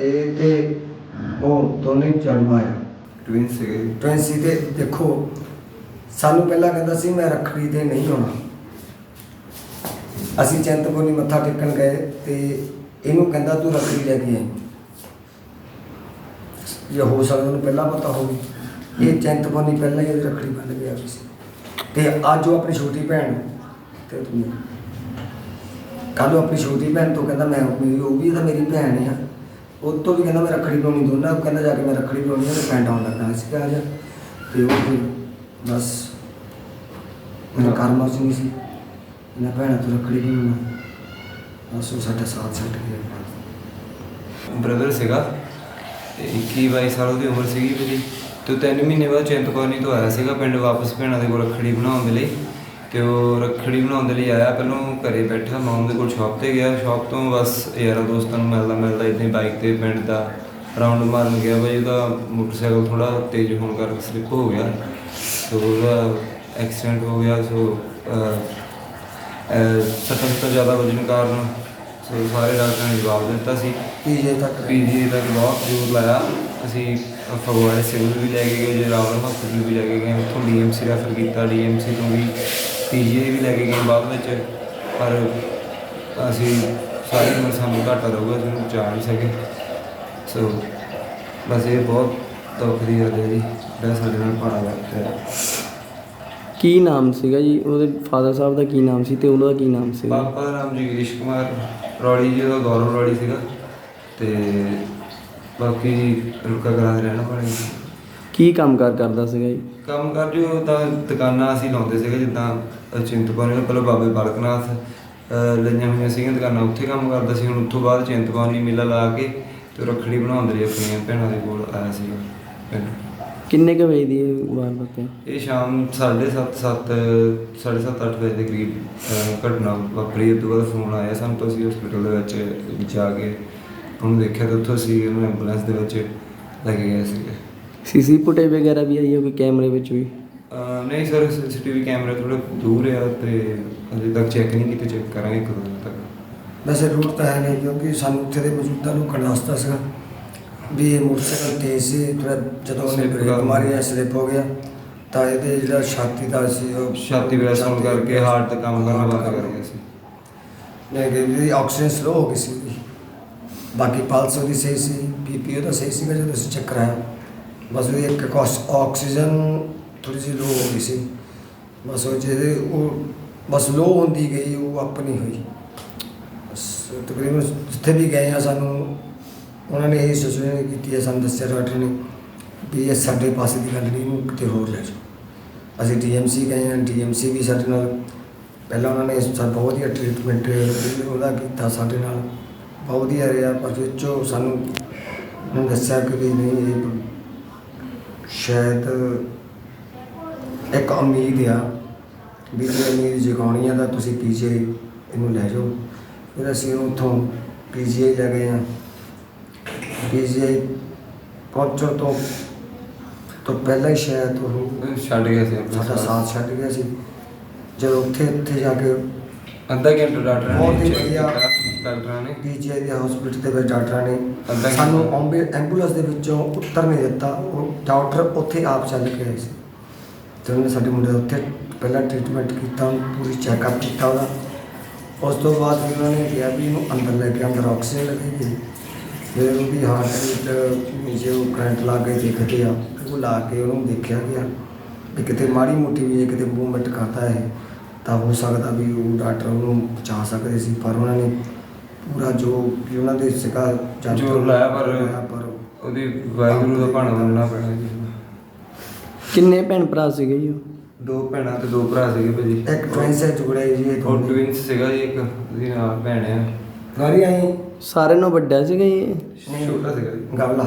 ਇਹ ਤੇ ਉਹ ਦੋਨੇ ਜਨਮ ਟਵਿਨ ਸੀਗੇ ਟ੍ਰੈਂਸੀ ਤੇ ਦੇਖੋ ਸਾਨੂੰ ਪਹਿਲਾਂ ਕਹਿੰਦਾ ਸੀ ਮੈਂ ਰੱਖੜੀ ਤੇ ਨਹੀਂ ਆਉਣਾ ਅਸੀਂ ਚਿੰਤਪੁਰਨੀ ਮੱਥਾ ਟੇਕਣ ਗਏ ਤੇ ਇਹਨੂੰ ਕਹਿੰਦਾ ਤੂੰ ਰੱਖੜੀ ਲੈ ਕੇ ਆਈ। ਜੇ ਹੋ ਸਕਦਾ ਉਹਨੂੰ ਪਹਿਲਾਂ ਪਤਾ ਹੋਵੇ ਇਹ ਚਿੰਤਪੁਰਨੀ ਪਹਿਲਾਂ ਹੀ ਰੱਖੜੀ ਬੰਨ ਗਿਆ ਸੀ। ਤੇ ਅੱਜ ਉਹ ਆਪਣੀ ਛੋਟੀ ਭੈਣ ਤੇ ਤੂੰ ਕੱਲ ਉਹ ਆਪਣੀ ਛੋਟੀ ਭੈਣ ਤੋਂ ਕਹਿੰਦਾ ਮੈਂ ਮੇਰੀ ਉਹ ਵੀ ਤਾਂ ਮੇਰੀ ਭੈਣ ਆ। ਉਹ ਤੋਂ ਵੀ ਕਹਿੰਦਾ ਮੈਂ ਰੱਖੜੀ ਪਾਉਣੀ ਦੋਨਾਂ ਨੂੰ ਕਹਿੰਦਾ ਜਾ ਕੇ ਮੈਂ ਰੱਖੜੀ ਪਾਉਣੀ ਆ ਤੇ ਪਿੰਡ ਆਉਣ ਲੱਗਾ ਸੀ ਕਹਾ ਜਾ। ਤੇ ਉਹ ਫਿਰ ਬਸ ਮੇਰਾ ਕਰਮ ਚ ਨਹੀਂ ਸੀ। ਇਹਨਾਂ ਭੈਣਾਂ ਤੋਂ ਰੱਖੜੀ ਪਾਉਣਾ ਬਸ ਉਹ ਸਾਡਾ ਸਾਥ ਛੱਡ ਗਿਆ। ਬ੍ਰਦਰ ਸੀਗਾ ਤੇ 21 22 ਸਾਲ ਉਹਦੀ ਉਮਰ ਸੀਗੀ ਮੇਰੀ। ਤੇ ਉਹ ਤਿੰਨ ਮਹੀਨੇ ਬਾਅਦ ਚਿੰਤਪੁਰਨੀ ਤੋਂ ਆਇਆ ਸੀਗਾ ਪਿੰਡ ਵਾਪਸ ਭੈਣਾਂ ਦੇ ਕੋਲ ਰੱਖੜੀ ਬਣਾਉਣ ਦੇ ਲਈ। ਤੇ ਉਹ ਰੱਖੜੀ ਬਣਾਉਣ ਦੇ ਲਈ ਆਇਆ ਪਹਿਲਾਂ ਘਰੇ ਬੈਠਾ ਮਾਮ ਦੇ ਕੋਲ ਸ਼ਾਪ ਤੇ ਗਿਆ ਸ਼ਾਪ ਤੋਂ ਬਸ ਯਾਰਾਂ ਦੋਸਤਾਂ ਨੂੰ ਮਿਲਦਾ ਮਿਲਦਾ ਇੱਥੇ ਬਾਈਕ ਤੇ ਪਿੰਡ ਦਾ ਰਾਉਂਡ ਮਾਰਨ ਗਿਆ ਬਈ ਉਹਦਾ ਮੋਟਰਸਾਈਕਲ ਥੋੜਾ ਤੇਜ਼ ਹੋਣ ਕਰਕੇ ਸਲਿੱਪ ਹੋ ਗਿਆ ਤੇ ਉਹਦਾ ਐਕਸੀਡੈਂਟ ਹੋ ਗਿਆ ਸੋ ਸੱਟਾਂ ਤੋਂ ਜ਼ਿਆਦਾ ਵਜਨ ਕਾਰਨ ਸੋ ਸਾਰੇ ਡਾਕਟਰਾਂ ਨੇ ਜਵਾਬ ਦਿੱਤਾ ਸੀ। ਪੀਜੇ ਤੱਕ। ਪੀਜੀ ਤੱਕ ਬਹੁਤ ਜ਼ੋਰ ਲਾਇਆ। ਅਸੀਂ ਫਗਵਾੜੇ ਸਿਵਲ ਵੀ ਲੈ ਕੇ ਗਏ ਜੇ ਰਾਵਲ ਹਸਪੀਟਲ ਵੀ ਲੈ ਕੇ ਗਏ ਉੱਥੋਂ ਡੀਐਮਸੀ ਰੈਫਰ ਕੀਤਾ ਡੀਐਮਸੀ ਤੋਂ ਵੀ ਪੀਜੀ ਵੀ ਲੈ ਕੇ ਗਏ ਬਾਅਦ ਵਿੱਚ ਪਰ ਅਸੀਂ ਸਾਰੀ ਉਮਰ ਸਾਨੂੰ ਘਾਟਾ ਰਹੂਗਾ ਅਸੀਂ ਉਹਨੂੰ ਜਾ ਨਹੀਂ ਸਕੇ। ਸੋ ਬਸ ਇਹ ਬਹੁਤ ਦੁੱਖ ਦੀ ਗੱਲ ਹੈ ਜੀ ਜਿਹੜਾ ਸਾਡੇ ਨਾਲ ਪਾਣਾ ਵਾਪਰਿਆ ਕੀ ਨਾਮ ਸੀਗਾ ਜੀ? ਉਹਦੇ ਫਾਦਰ ਸਾਹਿਬ ਦਾ ਕੀ ਨਾਮ ਸੀ ਤੇ ਉਹਨਾਂ ਦਾ ਕੀ ਨਾਮ ਸੀਗਾ? ਪਾਪਾ ਦਾ ਨਾਮ ਜਗਦੀਸ਼ ਕੁਮਾਰ ਰੌਲੀ ਜੀ ਦਾ ਗੌਰਵ ਰੌਲੀ ਸੀਗਾ। ਤੇ ਬਾਕੀ ਰੁਕਾ ਕਰਾਂ ਰਹਿਣਾ ਪਾਣੀ ਕੀ ਕੰਮ ਕਾਰ ਕਰਦਾ ਸੀਗਾ ਜੀ? ਕੰਮ ਕਰ ਜੋ ਤਾਂ ਦੁਕਾਨਾਂ ਅਸੀਂ ਲਾਉਂਦੇ ਸੀਗੇ ਜਿੱਦਾਂ ਚਿੰਤਪੁਰਨੀ ਪਹਿਲਾਂ ਬਾਬੇ ਬਾਲਕਨਾਥ ਲਈਆਂ ਹੋਈਆਂ ਸੀਗੀਆਂ ਦੁਕਾਨਾਂ ਉੱਥੇ ਕੰਮ ਕਰਦਾ ਸੀ। ਹੁਣ ਉੱਥੋਂ ਬਾਅਦ ਚਿੰਤਪੁਰਨੀ ਮੇਲਾ ਲਾ ਕੇ ਤੇ ਰੱਖੜੀ ਬਣਾਉਣ ਦੇ ਲਈ ਆਪਣੀਆਂ ਭੈਣਾਂ ਦੇ ਕੋਲ ਆਇਆ ਪਿੰਡ। ਕਿੰਨੇ ਕੁ ਵਜੇ ਦੀ ਵਾਰਦਾਤ ਹੈ? ਇਹ ਸ਼ਾਮ 7:30 7 7:30 8 ਵਜੇ ਦੇ ਕਰੀਬ ਘਟਨਾ ਵਾਪਰੀ। ਤੋਂ ਬਾਅਦ ਫੋਨ ਆਇਆ ਸਾਨੂੰ ਤਾਂ ਅਸੀਂ ਹਸਪੀਟਲ ਦੇ ਵਿੱਚ ਜਾ ਕੇ ਉਹਨੂੰ ਦੇਖਿਆ ਤਾਂ ਉੱਥੋਂ ਅਸੀਂ ਉਹਨੂੰ ਐਂਬੂਲੈਂਸ ਦੇ ਵਿੱਚ ਲੈ ਕੇ ਗਏ ਸੀਗੇ। ਸੀਸੀ ਫੁਟੇਜ ਵਗੈਰਾ ਵੀ ਆਈ ਹੋਵੇ ਕੈਮਰੇ ਵਿੱਚ ਵੀ? ਅਹ, ਨਹੀਂ ਸਰ ਸੀਸੀਟੀਵੀ ਕੈਮਰਾ ਥੋੜਾ ਦੂਰ ਆ ਤੇ ਅਜੇ ਤੱਕ ਚੈੱਕ ਨਹੀਂ ਕੀਤੇ ਚੈੱਕ ਕਰਾਂਗੇ ਕਦੋਂ ਤੱਕ। ਵੈਸੇ ਰੂਟ ਤਾਂ ਹੈ ਨਹੀਂ ਕਿਉਂਕਿ ਸਾਨੂੰ ਉੱਥੇ ਦੇ ਮੌਜੂਦਾ ਲੋਕਾਂ ਨੇ ਦੱਸਤਾ ਸੀਗਾ ਵੀ ਇਹ ਮੋਟਰਸਾਈਕਲ ਤੇਜ਼ ਸੀ ਥੋੜਾ ਜਦੋਂ ਉਹਨੇ Slip ਬ੍ਰੇਕ ਮਾਰੀ ਜਾਂ ਸਲਿੱਪ ਹੋ ਗਿਆ। ਤਾਂ ਇਹਦੇ ਜਿਹੜਾ ਛਾਤੀ ਦਾ ਸੀ ਉਹ ਛਾਤੀ ਪ੍ਰੈਸ ਹੋਣ ਕਰਕੇ ਹਾਰਟ ਤੇ ਕੰਮ ਕਰਨਾ ਬੰਦ ਕਰ ਗਿਆ ਸੀ। ਨਹੀਂ ਕਿ ਵੀ ਆਕਸੀਜਨ ਸਲੋ ਹੋ ਗਈ ਸੀ। ਬਾਕੀ ਪਲਸ ਉਹਦੀ ਸਹੀ ਸੀ ਬੀਪੀ ਉਹਦਾ ਸਹੀ ਸੀਗਾ ਜਦੋਂ ਅਸੀਂ ਚੈੱਕ ਕਰਾਇਆ। ਬਸ ਉਹਦੀ ਇੱਕ ਕੋਸ- ਆਕਸੀਜਨ ਥੋੜੀ ਜਿਹੀ ਲੋ ਹੋ ਗਈ ਸੀ। ਬਸ ਉਹ ਜਿਹਦੇ ਉਹ ਬਸ ਲੋ ਹੁੰਦੀ ਗਈ, ਉਹ ਅਪ ਨਹੀਂ ਹੋਈ। ਬਸ ਤਕਰੀਬਨ ਜਿੱਥੇ ਵੀ ਗਏ ਆ ਸਾਨੂੰ, ਉਹਨਾਂ ਨੇ ਇਹ ਸੋਚਣਾ ਕੀਤੀ ਹੈ ਸਾਨੂੰ ਦੱਸਿਆ ਡਾਕਟਰ ਨੇ ਵੀ ਇਹ ਸਾਡੇ ਪਾਸੇ ਦੀ ਗੱਲ ਨਹੀਂ, ਇਹਨੂੰ ਕਿਤੇ ਹੋਰ ਲੈ ਜਾਓ। ਅਸੀਂ ਡੀਐਮਸੀ ਗਏ ਹਾਂ ਡੀਐਮਸੀ ਵੀ ਸਾਡੇ ਨਾਲ ਪਹਿਲਾਂ ਉਹਨਾਂ ਨੇ ਸਾਨੂੰ ਬਹੁਤ ਵਧੀਆ ਟ੍ਰੀਟਮੈਂਟ ਉਹਦਾ ਕੀਤਾ ਸਾਡੇ ਨਾਲ। ਬਹੁਤ ਵਧੀਆ ਰਿਹਾ, ਪਰ ਵਿੱਚੋਂ ਸਾਨੂੰ ਉਹਨਾਂ ਦੱਸਿਆ ਕਿ ਵੀ ਨਹੀਂ, ਇਹ ਸ਼ਾਇਦ ਇੱਕ ਉਮੀਦ ਆ ਵੀ ਜੇ ਉਮੀਦ ਜਗਾਉਣੀ ਆ ਤਾਂ ਤੁਸੀਂ ਪੀਜੇ ਇਹਨੂੰ ਲੈ ਜਾਓ। ਫਿਰ ਅਸੀਂ ਉਹਨੂੰ ਉੱਥੋਂ ਪੀਜੀਆਈ ਲੈ ਗਏ ਆ। ਪੀਜੀਆਈ ਪਹੁੰਚਣ ਤੋਂ ਤੋਂ ਪਹਿਲਾਂ ਹੀ ਸ਼ਾਇਦ ਉਹ ਛੱਡ ਗਿਆ ਸੀ ਆਪਣਾ ਸਾਡਾ ਸਾਥ। ਛੱਡ ਗਿਆ ਸੀ। ਜਦੋਂ ਉੱਥੇ ਉੱਥੇ ਜਾ ਕੇ ਅੱਧਾ ਘੰਟਾ ਡਾਕਟਰ ਬਹੁਤ ਹੀ ਵਧੀਆ। ਡਾਕਟਰਾਂ ਨੇ। ਪੀਜੀਆਈ ਦੇ ਹਸਪੀਟਲ ਦੇ ਵਿੱਚ ਡਾਕਟਰਾਂ ਨੇ ਸਾਨੂੰ। ਐਂਬੂ- ਐਂਬੂਲੈਂਸ ਦੇ ਵਿੱਚੋਂ ਉੱਤਰ ਨਹੀਂ ਦਿੱਤਾ। ਉਹ ਡਾਕਟਰ ਉੱਥੇ ਆਪ ਚੱਲ ਕੇ ਆਏ ਸੀ। ਤੇ ਉਹਨੇ ਸਾਡੇ ਮੁੰਡੇ ਦਾ ਉੱਥੇ ਪਹਿਲਾਂ ਟ੍ਰੀਟਮੈਂਟ ਕੀਤਾ ਉਹਨੂੰ ਪੂਰੀ ਚੈੱਕਅਪ ਕੀਤਾ ਉਹਦਾ। ਉਸ ਤੋਂ ਬਾਅਦ ਫਿਰ ਉਹਨਾਂ ਨੇ ਕਿਹਾ ਵੀ ਇਹਨੂੰ ਅੰਦਰ ਲੈ ਕੇ ਅੰਦਰ ਆਕਸੀਜਨ ਲੱਗੇਗੀ ਫਿਰ ਉਹਦੀ ਹਾਰਟ ਰੇਟ ਜੋ ਕਰੰਟ ਲਾ ਕੇ ਦੇਖਦੇ ਆ ਉਹ ਲਾ ਕੇ ਉਹਨੂੰ ਦੇਖਿਆ ਗਿਆ ਵੀ ਕਿਤੇ ਮਾੜੀ ਮੋਟੀ ਵੀ ਇਹ ਕਿਤੇ ਮੂਵਮੈਂਟ ਕਰਦਾ ਹੈ ਤਾਂ ਹੋ ਸਕਦਾ ਵੀ ਉਹ ਡਾਕਟਰ ਉਹਨੂੰ ਬਚਾ ਸਕਦੇ ਸੀ ਪਰ ਉਹਨਾਂ ਨੇ ਪੂਰਾ ਜੋ ਵੀ ਉਹਨਾਂ ਦੇ ਜਦ ਜ਼ੋਰ ਲਾਇਆ ਪਰ ਉਹਦੀ ਵਾਹਿਗੁਰੂ ਦਾ ਭਾਣਾ ਮੰਨਣਾ ਪੈਣਾ ਜੀ। ਕਿੰਨੇ ਭੈਣ ਭਰਾ ਸੀਗੇ ਜੀ ਉਹ? ਦੋ ਭੈਣਾਂ ਤੇ ਦੋ ਭਰਾ ਸੀਗੇ ਭਾਜੀ। ਇੱਕ ਟ੍ਰੇਨ ਸੇ ਜੁੜੇ ਜੀ ਇਹ ਉਹ ਟਵਿੰਸ ਸੀਗਾ ਜੀ ਇੱਕ ਉਹਦੀ ਨਾਲ ਭੈਣ ਆ। ਗਾੜੀ ਆਈ ਸਾਰਿਆਂ ਨਾਲੋਂ ਵੱਡਾ ਸੀਗਾ ਜੀ ਇਹ? ਛੋਟਾ ਸੀਗਾ ਜੀ। ਗਵਲਾ।